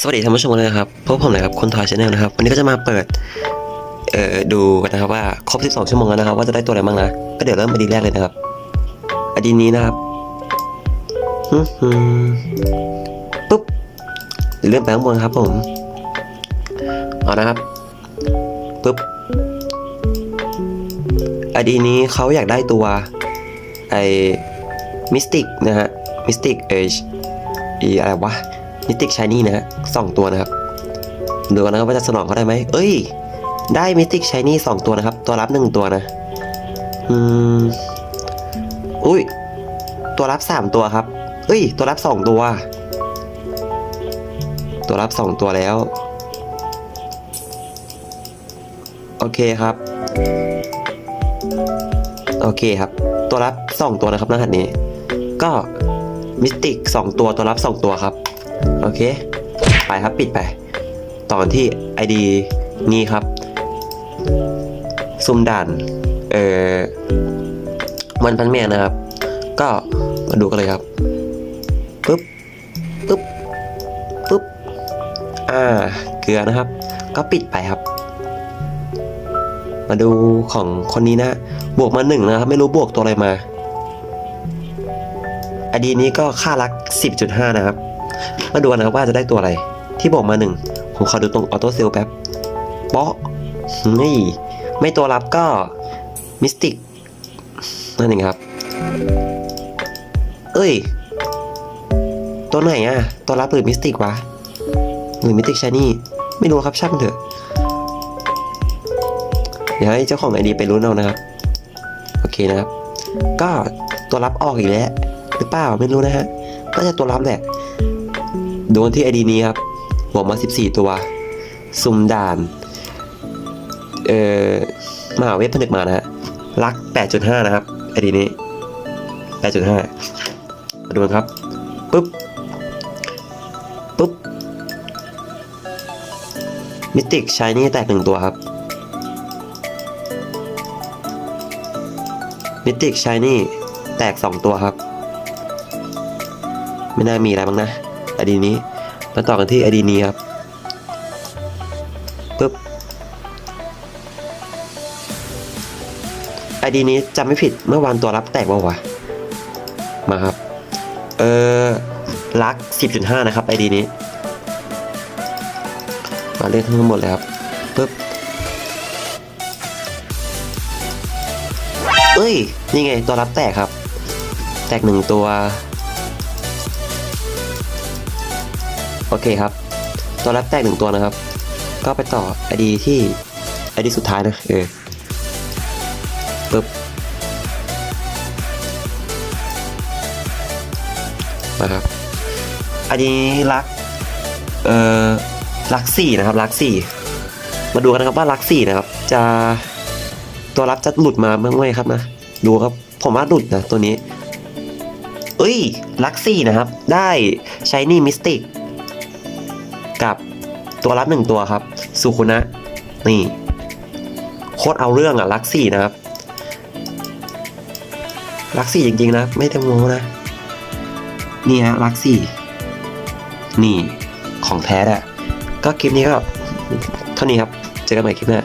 สวัสดีท่านผู้ชมเลยนะครับพบผมนะครับคนทอยชาแนลนะครับ วันนี้ก็จะมาเปิดเอ่อดูกันนะครับว่าครบ 12 ชั่วโมงแล้วนะครับ ว่าจะได้ตัวอะไรบ้างนะก็เดี๋ยวเริ่มอดีแรกเลยนะครับอดีนี้นะครับฮึฮึปุ๊บเดี๋ยวเลื่อนไปข้างบนครับผมเอานะครับปุ๊บอดีนี้เขาอยากได้ตัวไอ้มิสติกนะฮะมิสติกเอชอีอะไรวะ มิสติกชายนี่นะฮะสองตัวนะครับดูกันนะครับว่าจะสนองเขาได้ไหมเอ้ย ได้มิสติกชายนี่สองตัวนะครับ ตัวรับหนึ่งตัวนะอืมอุ้ยตัวรับสามตัวครับ เอ้ย ตัวรับสองตัว ตัวรับสองตัวแล้ว โอเคครับ โอเคครับ ตัวรับสองตัวนะครับรหัสนี้ ก็มิสติกสองตัว ตัวรับสองตัวครับ โอเค ไปครับปิดไปตอนที่ ID นี้ครับซุ่มด่าน เอ่อวันพันแม่นะครับ ก็มาดูกันเลยครับปึ๊บปึ๊บปึ๊บอ่า เกลือนะครับ ก็ปิดไปครับ มาดูของคนนี้นะ บวกมาหนึ่งนะครับ ไม่รู้บวกตัวอะไรมาอดีนี้ก็ค่ารัก 10.5 นะครับ มาดูกันนะครับว่าจะได้ตัวอะไร ที่บอกมาหนึ่งผมขอดูตรงออโต้เซลแป๊บเปาะนี่ไม่ตัวรับก็มิสติกนั่นเองครับ เอ้ย ตัวไหนอะตัวรับหรือมิสติกวะหรือมิสติกชานี่ไม่รู้ครับช่างมันเถอะ เดี๋ยวให้เจ้าของไอดีไปรู้เอานะครับ โอเคนะครับ ก็ตัวรับออกอีกแล้วหรือเปล่าไม่รู้นะฮะน่าจะตัวรับแหละ ดูกันที่ไอดีนี้ครับบวกมา 14 ตัว ซุ่มด่าน เอ่อมหาเวทผนึกมานะฮะลัก 8.5 นะครับไอดีนี้ 8.5 มาดูกันครับปุ๊บปุ๊บมิติกชายนี่แตกหนึ่งตัวครับมิติกชายนี่แตก2ตัวครับ ไม่น่ามีอะไรบ้างนะไอดีนี้ มาต่อกันที่ไอดีนี้ครับปึ๊บไอดีนี้จำไม่ผิดเมื่อวานตัวรับแตกว่าวะมาครับ เออลัก 10.5 นะครับไอดีนี้ มาเล่นทั้งหมดเลยครับปึ๊บเอ้ย นี่ไงตัวรับแตกครับ แตกหนึ่งตัว อเคครับ ตัวรับแตกหนึ่งตัวนะครับ ก็ไปต่อไอดีที่ไอดีสุดท้ายนะ เออปึ๊บมาครับ อันนี้รัก เอ่อรักสี่นะครับรักสี่มาดูกันนะครับว่ารักสี่นะครับ จะตัวรับจะหลุดมาเมื่อไหร่ครับนะดูครับผมว่าหลุดนะตัวนี้เอ้ยลักซี่นะครับ ได้ช i นี่มิสติก กับตัวรับหนึ่งตัวครับสุคุนะนี่โคตรเอาเรื่องอะลักซี่นะครับลักซี่จริงๆนะ ไม่ได้โม้นะ นี่ฮะลักซี่ นี่ของแท้อะก็คลิปนี้ก็เท่านี้ครับ เจอกันใหม่คลิปหน้า